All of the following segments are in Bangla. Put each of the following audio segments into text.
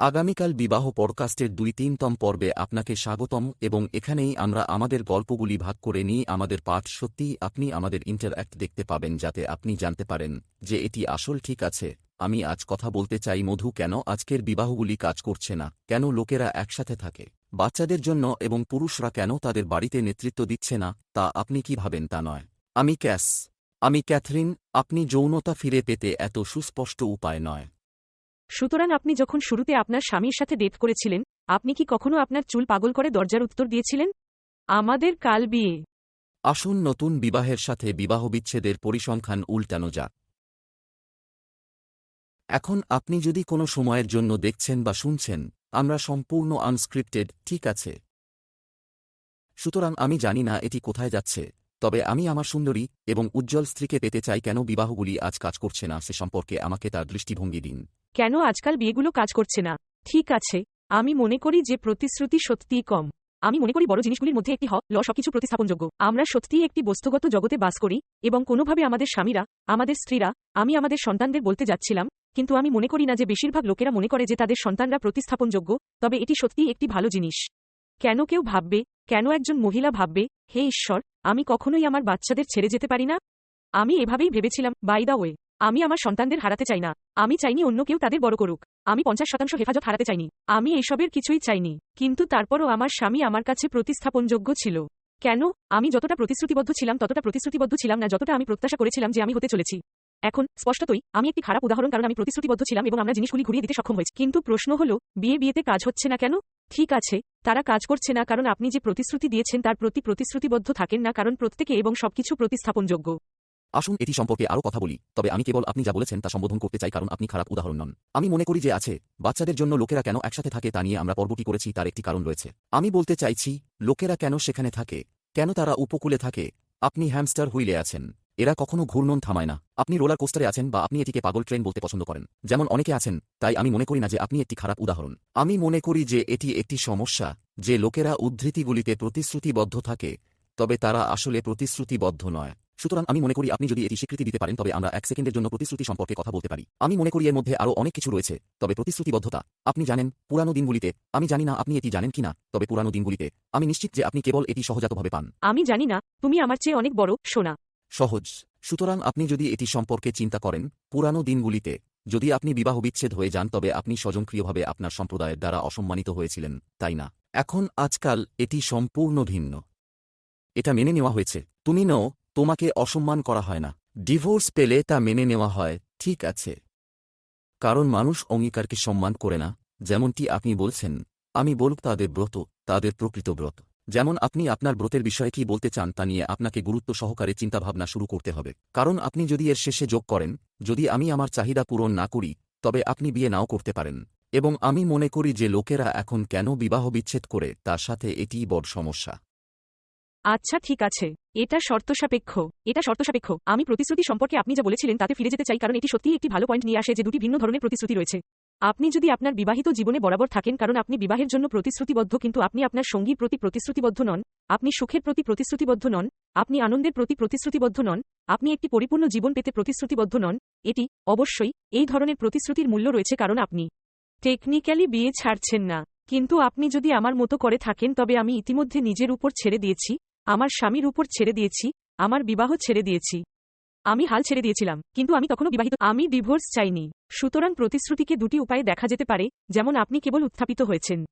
আগামীকাল বিবাহ পডকাস্টের দুই তিনতম পর্বে আপনাকে স্বাগতম এবং এখানেই আমরা আমাদের গল্পগুলি ভাগ করে নিই। আমাদের পাঠ সত্যিই আপনি আমাদের ইন্টারঅ্যাক্ট দেখতে পাবেন যাতে আপনি জানতে পারেন যে এটি আসল ঠিক আছে। আমি আজ কথা বলতে চাই, মধু, কেন আজকের বিবাহগুলি কাজ করছে না? কেন লোকেরা একসাথে থাকে? বাচ্চাদের জন্য এবং পুরুষরা কেন তাদের বাড়িতে নেতৃত্ব দিচ্ছে না? তা আপনি কি ভাবেন তা নয়। আমি ক্যাস, আমি ক্যাথরিন, আপনি যৌনতা ফিরে পেতে এত সুস্পষ্ট উপায় নয়। সুতরাং আপনি যখন শুরুতে আপনার স্বামীর সাথে ডেট করেছিলেন, আপনি কি কখনো আপনার চুল পাগল করে দরজার উত্তর দিয়েছিলেন? আমাদের কাল বিয়ে। আসুন নতুন বিবাহের সাথে বিবাহ বিচ্ছেদের পরিসংখ্যান উল্টানো যাক। এখন আপনি যদি কোনো সময়ের জন্য দেখছেন বা শুনছেন, আমরা সম্পূর্ণ আনস্ক্রিপ্টেড, ঠিক আছে। সুতরাং আমি জানি না এটি কোথায় যাচ্ছে, তবে আমি আমার সুন্দরী এবং উজ্জ্বল স্ত্রীকে পেতে চাই কেন বিবাহগুলি আজ কাজ করছে না সে সম্পর্কে আমাকে তার দৃষ্টিভঙ্গি দিন। কেন আজকাল বিয়েগুলো কাজ করছে না? ঠিক আছে, আমি মনে করি যে প্রতিশ্রুতি সত্যিই কম। আমি মনে করি বড় জিনিসগুলির মধ্যে একটি হ, ল সবকিছু প্রতিস্থাপনযোগ্য। আমরা সত্যিই একটি বস্তুগত জগতে বাস করি এবং কোনোভাবে আমাদের স্বামীরা, আমাদের স্ত্রীরা, আমি আমাদের সন্তানদের বলতে যাচ্ছিলাম, কিন্তু আমি মনে করি না যে বেশিরভাগ লোকেরা মনে করে যে তাদের সন্তানরা প্রতিস্থাপনযোগ্য, তবে এটি সত্যিই একটি ভালো জিনিস। কেন কেউ ভাববে, কেন একজন মহিলা ভাববে, হে ঈশ্বর, আমি কখনোই আমার বাচ্চাদের ছেড়ে যেতে পারি না? আমি এভাবেই ভেবেছিলাম বাই দা ওয়ে আমি আমার সন্তানদের হারাতে চাই না। আমি চাইনি অন্য কেউ তাদের বড় করুক। আমি পঞ্চাশ শতাংশ হেফাজত হারাতে চাইনি। আমি এসবের কিছুই চাইনি। কিন্তু তারপরও আমার স্বামী আমার কাছে প্রতিস্থাপনযোগ্য ছিল। কেন? আমি যতটা প্রতিশ্রুতিবদ্ধ ছিলাম, ততটা প্রতিশ্রুতিবদ্ধ ছিলাম না, যতটা আমি প্রত্যাশা করেছিলাম যে আমি হতে চলেছি। এখন, স্পষ্টতই, আমি একটি খারাপ উদাহরণ কারণ আমি প্রতিশ্রুতিবদ্ধ ছিলাম এবং আমরা জিনিসগুলি ঘুরিয়ে দিতে সক্ষম হয়েছি। কিন্তু প্রশ্ন হল, বিয়ে বিয়েতে কাজ হচ্ছে না কেন? ঠিক আছে, তারা কাজ করছে না কারণ আপনি যে প্রতিশ্রুতি দিয়েছেন তার প্রতি প্রতিশ্রুতিবদ্ধ থাকেন না কারণ প্রত্যেকে এবং সবকিছু প্রতিস্থাপনযোগ্য। আসুন এটি সম্পর্কে আরও কথা বলি, তবে আমি কেবল আপনি যা বলেছেন তা সম্বোধন করতে চাই কারণ আপনি খারাপ উদাহরণ নন। আমি মনে করি যে আছে, বাচ্চাদের জন্য লোকেরা কেন একসাথে থাকে তা নিয়ে আমরা পর্বটি করেছি তার একটি কারণ রয়েছে। আমি বলতে চাইছি, লোকেরা কেন সেখানে থাকে, কেন তারা উপকূলে থাকে, আপনি হ্যামস্টার হুইলে আছেন, এরা কখনো ঘূর্ণন থামায় না, আপনি রোলার কোস্টারে আছেন বা আপনি এটিকে পাগল ট্রেন বলতে পছন্দ করেন, যেমন অনেকে আছেন, তাই আমি মনে করি না যে আপনি একটি খারাপ উদাহরণ। আমি মনে করি যে এটি একটি সমস্যা, যে লোকেরা উদ্ধৃতিগুলিতে প্রতিশ্রুতিবদ্ধ থাকে, তবে তারা আসলে প্রতিশ্রুতিবদ্ধ নয়। সুতরাং আমি মনে করি আপনি যদি এটি স্বীকৃতি দিতে পারেন তবে আমরা এক সেকেন্ডের জন্য প্রতিশ্রুতি সম্পর্কে কথা বলতে পারি। আমি মনে করি এর মধ্যে আরও অনেক কিছু রয়েছে তবে প্রতিশ্রুতিবদ্ধতা। আপনি জানেন পুরানো দিনগুলিতে আমি জানি না আপনি এটি জানেন কিনা তবে পুরানো দিনগুলিতে আমি নিশ্চিত যে আপনি কেবল এটি সহজাতভাবে পান। আমি জানি না তুমি আমার চেয়ে অনেক বড় সোনা। সহজ। সুতরাং আপনি যদি এটি সম্পর্কে চিন্তা করেন পুরানো দিনগুলিতে যদি আপনি বিবাহ বিচ্ছেদ হয়ে যান তবে আপনি স্বজনক্রিয়ভাবে আপনার সম্প্রদায়ের দ্বারা অসম্মানিত হয়েছিলেন তাই না? এখন আজকাল এটি সম্পূর্ণ ভিন্ন। এটা মেনে নেওয়া হয়েছে। তুমি নও তোমাকে অসম্মান করা হয় না। ডিভোর্স পেলে তা মেনে নেওয়া হয়, ঠিক আছে। কারণ মানুষ অঙ্গীকারকে সম্মান করে না, যেমনটি আপনি বলছেন, আমি বলব তাদের ব্রত, তাদের প্রকৃত ব্রত। যেমন আপনি আপনার ব্রতের বিষয়ে কি বলতে চান তা নিয়ে আপনাকে গুরুত্ব সহকারে চিন্তাভাবনা শুরু করতে হবে। কারণ আপনি যদি এর শেষে যোগ করেন, যদি আমি আমার চাহিদা পূরণ না করি, তবে আপনি বিয়ে নাও করতে পারেন। এবং আমি মনে করি যে লোকেরা এখন কেন বিবাহ বিচ্ছেদ করে, তার সাথে এটিই বড় সমস্যা। আচ্ছা ঠিক আছে। এটা শর্তসাপেক্ষ এটা শর্তসাপেক্ষ। আমি প্রতিশ্রুতি সম্পর্কে আপনি যা বলেছিলেন তাতে ফিরে যেতে চাই, কারণ এটি সত্যিই একটি ভালো পয়েন্ট নিয়ে আসে যে দুটি ভিন্ন ধরনের প্রতিশ্রুতি রয়েছে। আপনি যদি আপনার বিবাহিত জীবনে বরাবর থাকেন, কারণ আপনি বিবাহের জন্য প্রতিশ্রুতিবদ্ধ, কিন্তু আপনি আপনার সঙ্গীর প্রতি প্রতিশ্রুতিবদ্ধ নন, আপনি সুখের প্রতি প্রতিশ্রুতিবদ্ধ নন, আপনি আনন্দের প্রতি প্রতিশ্রুতিবদ্ধ নন, আপনি একটি পরিপূর্ণ জীবন পেতে প্রতিশ্রুতিবদ্ধ নন, এটি অবশ্যই এই ধরনের প্রতিশ্রুতির মূল্য রয়েছে, কারণ আপনি টেকনিক্যালি বিয়ে ছাড়ছেন না। কিন্তু আপনি যদি আমার মতো করে থাকেন, তবে আমি ইতিমধ্যে নিজের উপর ছেড়ে দিয়েছি। আমার স্বামীর উপর ছেড়ে দিয়েছি, আমার বিবাহ ছেড়ে দিয়েছি। আমি হাল ছেড়ে দিয়েছিলাম, কিন্তু আমি তখনও বিবাহিত। আমি ডিভোর্স চাইনি। সুতরাং প্রতিশ্রুতিকে দুটি উপায়ে দেখা যেতে পারে, যেমন আপনি কেবল উত্থাপিত হয়েছেন।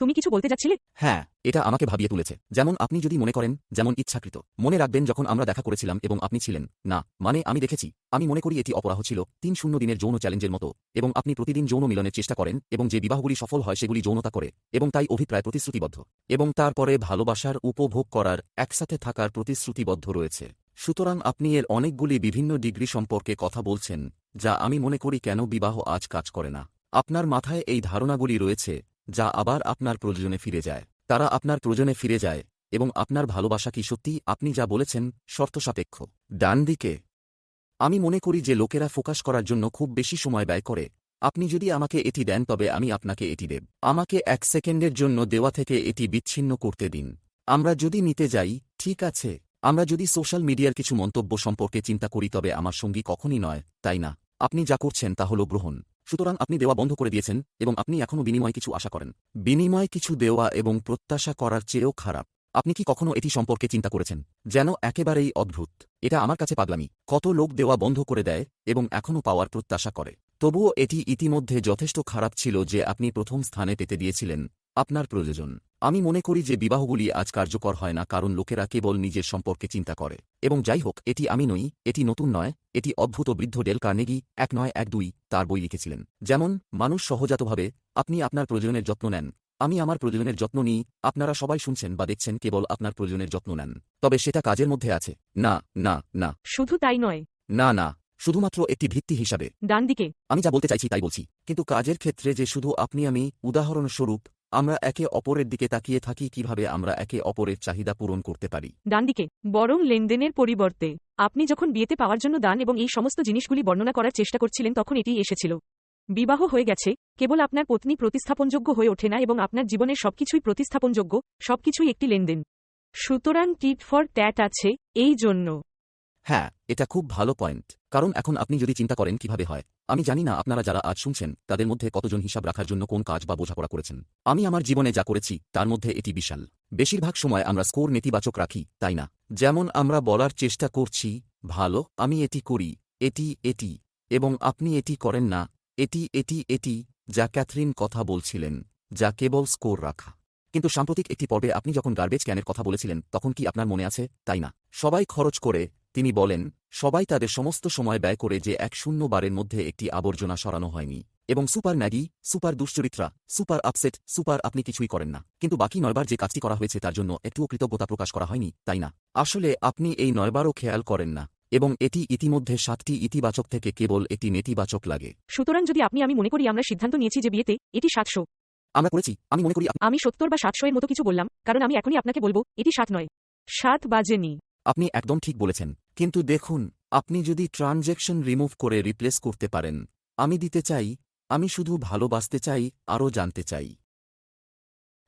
তুমি কিছু বলতে যাচ্ছিলে? হ্যাঁ এটা আমাকে ভাবিয়ে তুলেছে। যেমন আপনি যদি মনে করেন, যেমন ইচ্ছাকৃত। মনে রাখবেন, যখন আমরা দেখা করেছিলাম এবং আপনি ছিলেন, না মানে আমি দেখেছি, আমি মনে করি এটি অপরাহ ছিল, তিন শূন্য দিনের যৌন চ্যালেঞ্জের মতো, এবং আপনি প্রতিদিন যৌন মিলনের চেষ্টা করেন, এবং যে বিবাহগুলি সফল হয় সেগুলি যৌনতা করে, এবং তাই অভিপ্রায় প্রতিশ্রুতিবদ্ধ, এবং তারপরে ভালোবাসার উপভোগ করার, একসাথে থাকার প্রতিশ্রুতিবদ্ধ রয়েছে। সুতরাং আপনি এর অনেকগুলি বিভিন্ন ডিগ্রি সম্পর্কে কথা বলছেন, যা আমি মনে করি কেন বিবাহ আজ কাজ করে না। আপনার মাথায় এই ধারণাগুলি রয়েছে যা আবার আপনার প্রয়োজনে ফিরে যায়। তারা আপনার প্রয়োজনে ফিরে যায় এবং আপনার ভালোবাসা কি সত্যি? আপনি যা বলেছেন শর্তসাপেক্ষ ডান দিকে, আমি মনে করি যে লোকেরা ফোকাস করার জন্য খুব বেশি সময় ব্যয় করে। আপনি যদি আমাকে এটি দেন, তবে আমি আপনাকে এটি দেব। আমাকে এক সেকেন্ডের জন্য দেওয়া থেকে এটি বিচ্ছিন্ন করতে দিন। আমরা যদি নিতে যাই, ঠিক আছে। আমরা যদি সোশ্যাল মিডিয়ার কিছু মন্তব্য সম্পর্কে চিন্তা করি, তবে আমার সঙ্গী কখনই নয়, তাই না? আপনি যা করছেন তা হল গ্রহণ। সুতরাং আপনি দেওয়া বন্ধ করে দিয়েছেন এবং আপনি এখনও বিনিময় কিছু আশা করেন। বিনিময় কিছু দেওয়া এবং প্রত্যাশা করার চেয়েও খারাপ। আপনি কি কখনো এটি সম্পর্কে চিন্তা করেছেন? যেন একেবারেই অদ্ভুত। এটা আমার কাছে পাগলামি। কত লোক দেওয়া বন্ধ করে দেয় এবং এখনও পাওয়ার প্রত্যাশা করে। তবুও এটি ইতিমধ্যে যথেষ্ট খারাপ ছিল যে আপনি প্রথম স্থানে পেতে দিয়েছিলেন আপনার প্রয়োজন। আমি মনে করি যে বিবাহগুলি আজ কার্যকর হয় না কারণ লোকেরা কেবল নিজের সম্পর্কে চিন্তা করে। এবং যাই হোক এটি আমি নই এটি নতুন নয় এটি অদ্ভুত বৃদ্ধ ডেল কার্নেগি এক নয় এক দুই তার বই লিখেছিলেন। যেমন মানুষ সহজাতভাবে আপনি আপনার প্রয়োজনের যত্ন নেন। আমি আমার প্রয়োজনের যত্ন নিই আপনারা সবাই শুনছেন বা দেখছেন কেবল আপনার প্রয়োজনের যত্ন নেন। তবে সেটা কাজের মধ্যে আছে। না না না। শুধু তাই নয়। না না শুধুমাত্র একটি ভিত্তি হিসাবে। ডান দিকে আমি যা বলতে চাইছি তাই বলছি। কিন্তু কাজের ক্ষেত্রে যে শুধু আপনি আমি উদাহরণস্বরূপ আমরা একে অপরের দিকে তাকিয়ে থাকি কীভাবে আমরা একে অপরের চাহিদা পূরণ করতে পারি। ডান দিকে বরং লেনদেনের পরিবর্তে আপনি যখন বিয়েতে পাওয়ার জন্য দান এবং এই সমস্ত জিনিসগুলি বর্ণনা করার চেষ্টা করছিলেন তখন এটি এসেছিল। বিবাহ হয়ে গেছে কেবল আপনার পত্নী প্রতিস্থাপনযোগ্য হয়ে ওঠে না এবং আপনার জীবনের সবকিছুই প্রতিস্থাপনযোগ্য সবকিছুই একটি লেনদেন। সুতরাং টিট ফর ট্যাট আছে এই জন্য। হ্যাঁ এটা খুব ভালো পয়েন্ট কারণ এখন আপনি যদি চিন্তা করেন কীভাবে হয়। আমি জানি না আপনারা যারা আজ শুনছেন, তাদের মধ্যে কতজন হিসাব রাখার জন্য কোন কাজ বা বোঝাপড়া করেছেন। আমি আমার জীবনে যা করেছি, তার মধ্যে এটি বিশাল। বেশিরভাগ সময় আমরা স্কোর নেতিবাচক রাখি, তাই না? যেমন আমরা বলার চেষ্টা করছি, ভালো, আমি এটি করি, এটি এটি, এবং আপনি এটি করেন না, এটি এটি এটি, যা ক্যাথরিন কথা বলছিলেন, যা কেবল স্কোর রাখা। কিন্তু সাম্প্রতিক একটি পর্বে আপনি যখন গার্বেজ ক্যানের কথা বলেছিলেন, তখন কি আপনার মনে আছে? তাই না? সবাই খরচ করে তিনি বলেন সবাই তাদের সমস্ত সময় ব্যয় করে যে এক শূন্য বারের মধ্যে একটি আবর্জনা সরানো হয়নি। এবং সুপার ম্যাগি সুপার দুশ্চরিত্রা সুপার আপসেট সুপার আপনি কিছুই করেন না। কিন্তু বাকি নয়বার যে কাজটি করা হয়েছে তার জন্য একটুও কৃতজ্ঞতা প্রকাশ করা হয়নি তাই না? আসলে আপনি এই নয়বারও খেয়াল করেন না। এবং এটি ইতিমধ্যে সাতটি ইতিবাচক থেকে কেবল এটি নেতিবাচক লাগে। সুতরাং যদি আপনি আমি মনে করি আমরা সিদ্ধান্ত নিয়েছি যে বিয়েতে এটি সাতশো। আমরা করেছি। আমি মনে করি আমি সত্তর বা সাতশো এর মতো কিছু বললাম কারণ আমি এখনই আপনাকে বলব এটি সাত নয়। সাত বাজেনি। আপনি একদম ঠিক বলেছেন। কিন্তু দেখুন আপনি যদি ট্রানজ্যাকশন রিমুভ করে রিপ্লেস করতে পারেন আমি দিতে চাই আমি শুধু ভালোবাসতে চাই আরও জানতে চাই।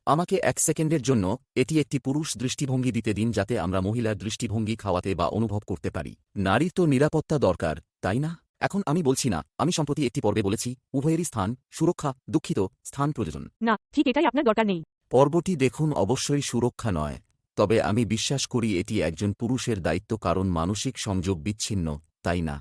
আমাকে এক সেকেন্ডের জন্য এটি একটি পুরুষ দৃষ্টিভঙ্গি দিতে দিন যাতে আমরা মহিলার দৃষ্টিভঙ্গি খাওয়াতে বা অনুভব করতে পারি। নারীর তো নিরাপত্তা দরকার তাই না? এখন আমি বলছি না আমি সম্প্রতি একটি পর্বে বলেছি উভয়েরই স্থান সুরক্ষা দুঃখিত স্থান প্রয়োজন। না ঠিক এটাই আপনার দরকার নেই। পর্বটি দেখুন অবশ্যই সুরক্ষা নয়। তবে আমি বিশ্বাস করি এটি একজন পুরুষের দায়িত্ব কারণ মানসিক সংযোগ বিচ্ছিন্ন, তাই না?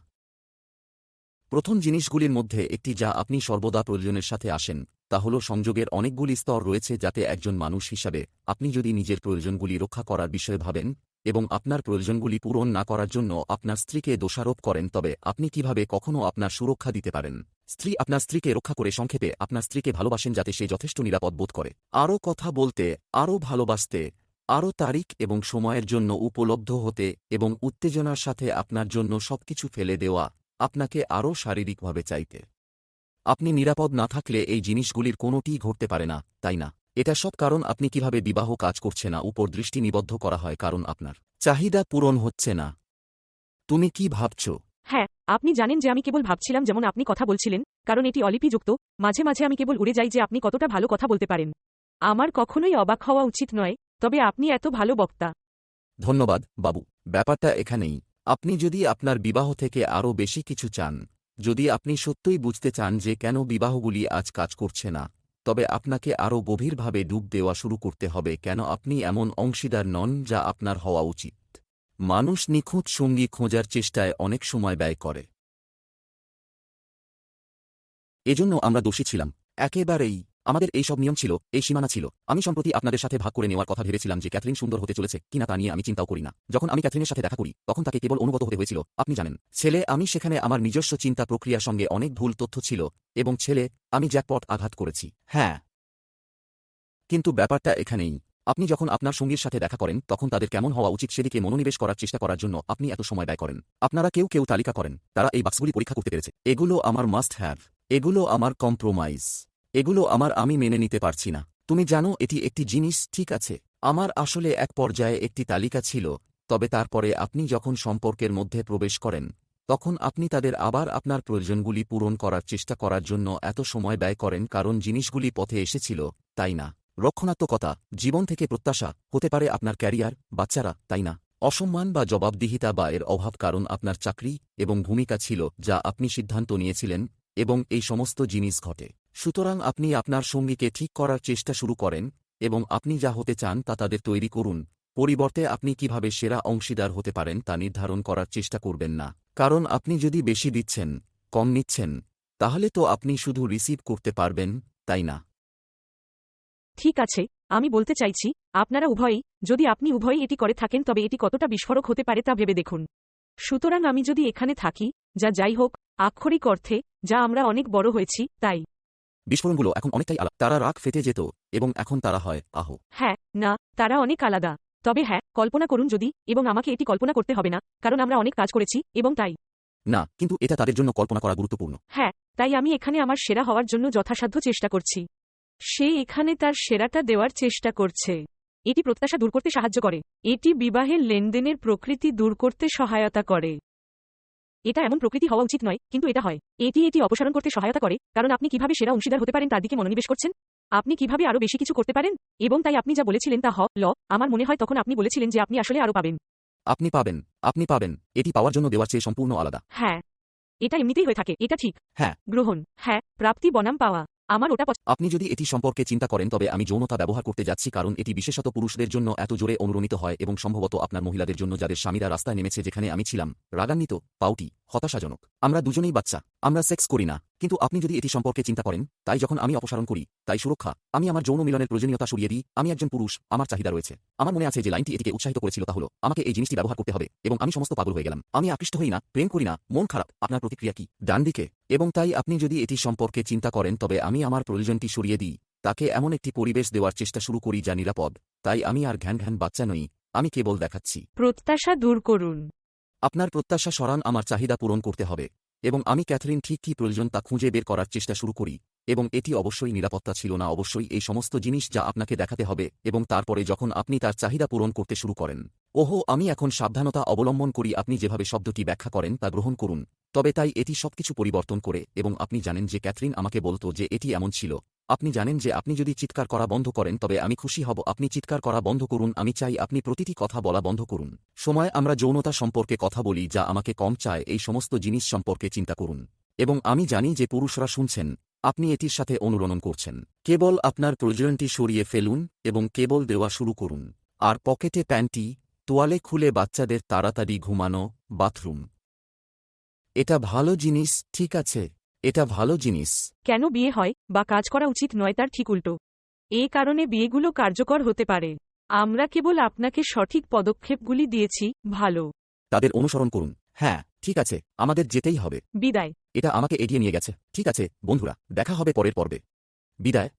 প্রথম জিনিসগুলির মধ্যে একটি যা আপনি সর্বদা প্রয়োজনের সাথে আসেন, তা হল সংযোগের অনেকগুলি স্তর রয়েছে যাতে একজন মানুষ হিসাবে আপনি যদি নিজের প্রয়োজনগুলি রক্ষা করার বিষয়ে ভাবেন এবং আপনার প্রয়োজনগুলি পূরণ না করার জন্য আপনার স্ত্রীকে দোষারোপ করেন, তবে আপনি কীভাবে কখনো আপনার সুরক্ষা দিতে পারেন? স্ত্রী আপনার স্ত্রীকে রক্ষা করে সংক্ষেপে আপনার স্ত্রীকে ভালোবাসেন যাতে সে যথেষ্ট নিরাপদ বোধ করে। আরও কথা বলতে, আরও ভালোবাসতে আরও তারিখ এবং সময়ের জন্য উপলব্ধ হতে এবং উত্তেজনার সাথে আপনার জন্য সবকিছু ফেলে দেওয়া আপনাকে আরও শারীরিকভাবে চাইতে। আপনি নিরাপদ না থাকলে এই জিনিসগুলির কোনোটিই ঘটতে পারে না, তাই না? এটা সব কারণ আপনি কীভাবে বিবাহ কাজ করছে না, উপর দৃষ্টি নিবদ্ধ করা হয় কারণ আপনার চাহিদা পূরণ হচ্ছে না। তুমি কি ভাবছ? হ্যাঁ আপনি জানেন যে আমি কেবল ভাবছিলাম যেমন আপনি কথা বলছিলেন, কারণ এটি অলিপিযুক্ত, মাঝে মাঝে আমি কেবল উড়ে যাই যে আপনি কতটা ভালো কথা বলতে পারেন। আমার কখনোই অবাক হওয়া উচিত নয় তবে আপনি এত ভালো বক্তা। ধন্যবাদ, বাবু। ব্যাপারটা এখানেই। আপনি যদি আপনার বিবাহ থেকে আরও বেশি কিছু চান, যদি আপনি সত্যই বুঝতে চান যে কেন বিবাহগুলি আজ কাজ করছে না, তবে আপনাকে আরও গভীরভাবে ডুব দেওয়া শুরু করতে হবে কেন আপনি এমন অংশীদার নন যা আপনার হওয়া উচিত। মানুষ নিখুঁত সঙ্গী খোঁজার চেষ্টায় অনেক সময় ব্যয় করে। এজন্য আমরা দোষী ছিলাম। একেবারেই আমাদের এই সব নিয়ম ছিল, এই সীমানা ছিল। আমি সম্প্রতি আপনাদের সাথে ভাগ করে নেওয়ার কথা ভেবেছিলাম যে ক্যাথরিন সুন্দর হতে চলেছে কিনা তা নিয়ে আমি চিন্তাও করি না। যখন আমি ক্যাথরিনের সাথে দেখা করি, তখন তাকে কেবল অনুগত হতে হয়েছিল, আপনি জানেন। ছেলে, আমি সেখানে আমার নিজস্ব চিন্তা প্রক্রিয়ার সঙ্গে অনেক ভুল তথ্য ছিল, এবং ছেলে, আমি জ্যাকপট আঘাত করেছি। হ্যাঁ। কিন্তু ব্যাপারটা এখানেই। আপনি যখন আপনার সঙ্গীর সাথে দেখা করেন, তখন তাদের কেমন হওয়া উচিত সেদিকে মনোনিবেশ করার চেষ্টা করার জন্য আপনি এত সময় ব্যয় করেন। আপনারা কেউ কেউ তালিকা করেন, তারা এই বাক্সগুলি পরীক্ষা করতে পেরেছে। এগুলো আমার মাস্ট হ্যাভ এগুলো আমার কম্প্রোমাইজ এগুলো আমার আমি মেনে নিতে পারছি না। তুমি জানো, এটি একটি জিনিস, ঠিক আছে। আমার আসলে এক পর্যায়ে একটি তালিকা ছিল, তবে তারপরে আপনি যখন সম্পর্কের মধ্যে প্রবেশ করেন, তখন আপনি তাদের আবার আপনার প্রয়োজনগুলি পূরণ করার চেষ্টা করার জন্য এত সময় ব্যয় করেন, কারণ জিনিসগুলি পথে এসেছিল, তাই না? রক্ষণাত্মকতা, জীবন থেকে প্রত্যাশা, হতে পারে আপনার ক্যারিয়ার, বাচ্চারা, তাই না? অসম্মান বা জবাবদিহিতা বা এর অভাব কারণ আপনার চাকরি এবং ভূমিকা ছিল, যা আপনি সিদ্ধান্ত নিয়েছিলেন, এবং এই সমস্ত জিনিস ঘটে। সুতরাং আপনি আপনার সঙ্গীকে ঠিক করার চেষ্টা শুরু করেন, এবং আপনি যা হতে চান তা তাদের তৈরি করুন। পরিবর্তে আপনি কীভাবে সেরা অংশীদার হতে পারেন তা নির্ধারণ করার চেষ্টা করবেন না। কারণ আপনি যদি বেশি দিচ্ছেন, কম নিচ্ছেন, তাহলে তো আপনি শুধু রিসিভ করতে পারবেন, তাই না? ঠিক আছে, আমি বলতে চাইছি, আপনারা উভয়ই, যদি আপনি উভয়ই এটি করে থাকেন তবে এটি কতটা বিস্ফোরক হতে পারে তা ভেবে দেখুন। সুতরাং আমি যদি এখানে থাকি, যা যাই হোক, আক্ষরিক অর্থে, যা আমরা অনেক বড় হয়েছি, তাই। বিস্ফোরণগুলো এখন অনেকটাই আলাদা। তারা রাগ ফেটে যেত এবং এখন তারা হয় আহ। হ্যাঁ না তারা অনেক আলাদা। তবে হ্যাঁ কল্পনা করুন যদি এবং আমাকে এটি কল্পনা করতে হবে না কারণ আমরা অনেক কাজ করেছি এবং তাই। না কিন্তু এটা তাদের জন্য কল্পনা করা গুরুত্বপূর্ণ। হ্যাঁ তাই আমি এখানে আমার সেরা হওয়ার জন্য যথাসাধ্য চেষ্টা করছি। সে এখানে তার সেরাটা দেওয়ার চেষ্টা করছে। এটি প্রত্যাশা দূর করতে সাহায্য করে। এটি বিবাহের লেনদেনের প্রকৃতি দূর করতে সহায়তা করে। এটা এমন প্রকৃতি হওয়া উচিত নয় কিন্তু এটা হয়। এটি এটি অপসারণ করতে সহায়তা করে কারণ আপনি কীভাবে সেরা অংশীদার হতে পারেন তার দিকে মনোনিবেশ করছেন? আপনি কীভাবে আরও বেশি কিছু করতে পারেন? এবং তাই আপনি যা বলেছিলেন তা হ ল আমার মনে হয় তখন আপনি বলেছিলেন যে আপনি আসলে আরও পাবেন। আপনি পাবেন আপনি পাবেন এটি পাওয়ার জন্য দেওয়ার চেয়ে সম্পূর্ণ আলাদা। হ্যাঁ এটা এমনিতেই হয়ে থাকে এটা ঠিক। হ্যাঁ। গ্রহণ হ্যাঁ প্রাপ্তি বনাম পাওয়া। আমার ওটা আপনি যদি এটি সম্পর্কে চিন্তা করেন, তবে আমি যৌনতা ব্যবহার করতে যাচ্ছি, কারণ এটি বিশেষত পুরুষদের জন্য এত জোরে অনুরণিত হয় এবং সম্ভবত আপনার মহিলাদের জন্য যাদের স্বামীরা রাস্তায় নেমেছে যেখানে আমি ছিলাম, রাগান্বিত, পাউটি, হতাশাজনক। আমরা দুজনেই বাচ্চা, আমরা সেক্স করি না। কিন্তু আপনি যদি এটি সম্পর্কে চিন্তা করেন, তাই যখন আমি অপসারণ করি, তাই সুরক্ষা, আমি আমার যৌন মিলনের প্রয়োজনীয়তা সরিয়ে দিই, আমি একজন পুরুষ, আমার চাহিদা রয়েছে। আমার মনে আছে যে লাইনটি এটিকে উৎসাহিত করেছিল তা হলো, আমাকে এই জিনিসটি ব্যবহার করতে হবে, এবং আমি সমস্ত পাগল হয়ে গেলাম। আমি আকৃষ্ট হই না, প্রেম করি না, মন খারাপ, আপনার প্রতিক্রিয়া কি? ডান দিকে। এবং তাই আপনি যদি এটি সম্পর্কে চিন্তা করেন, তবে আমি আমার প্রয়োজনটি সরিয়ে দিই। তাকে এমন একটি পরিবেশ দেওয়ার চেষ্টা শুরু করি যা নিরাপদ। তাই আমি আর ঘ্যান ঘ্যান বাচ্চা নই, আমি কেবল দেখাচ্ছি। প্রত্যাশা দূর করুন। আপনার প্রত্যাশা সরান আমার চাহিদা পূরণ করতে হবে, এবং আমি ক্যাথরিন ঠিক কী প্রয়োজন তা খুঁজে বের করার চেষ্টা শুরু করি, এবং এটি অবশ্যই নিরাপত্তা ছিল না, অবশ্যই এই সমস্ত জিনিস যা আপনাকে দেখাতে হবে, এবং তারপরে যখন আপনি তার চাহিদা পূরণ করতে শুরু করেন। ওহো, আমি এখন সাবধানতা অবলম্বন করি, আপনি যেভাবে শব্দটি ব্যাখ্যা করেন তা গ্রহণ করুন, তবে তাই এটি সবকিছু পরিবর্তন করে, এবং আপনি জানেন যে ক্যাথরিন আমাকে বলতো যে এটি এমন ছিল। আপনি জানেন যে আপনি যদি চিৎকার করা বন্ধ করেন, তবে আমি খুশি হব। আপনি চিৎকার করা বন্ধ করুন। আমি চাই আপনি প্রতিটি কথা বলা বন্ধ করুন। সময়, আমরা যৌনতা সম্পর্কে কথা বলি, যা আমাকে কম চায়। এই সমস্ত জিনিস সম্পর্কে চিন্তা করুন। এবং আমি জানি যে পুরুষরা শুনছেন। আপনি এটির সাথে অনুরণন করছেন। কেবল আপনার প্রয়োজনটি সরিয়ে ফেলুন এবং কেবল দেওয়া শুরু করুন। আর পকেটে প্যান্টি তোয়ালে খুলে বাচ্চাদের তাড়াতাড়ি ঘুমানো, বাথরুম। এটা ভালো জিনিস, ঠিক আছে। এটা ভালো জিনিস। কেন বিয়ে হয় বা কাজ করা উচিত নয় তার ঠিক উল্টো। এ কারণে বিয়েগুলো কার্যকর হতে পারে। আমরা কেবল আপনাকে সঠিক পদক্ষেপগুলি দিয়েছি ভালো। তাদের অনুসরণ করুন। হ্যাঁ ঠিক আছে আমাদের যেতেই হবে। বিদায়। এটা আমাকে এগিয়ে নিয়ে গেছে। ঠিক আছে বন্ধুরা দেখা হবে পরের পর্বে। বিদায়।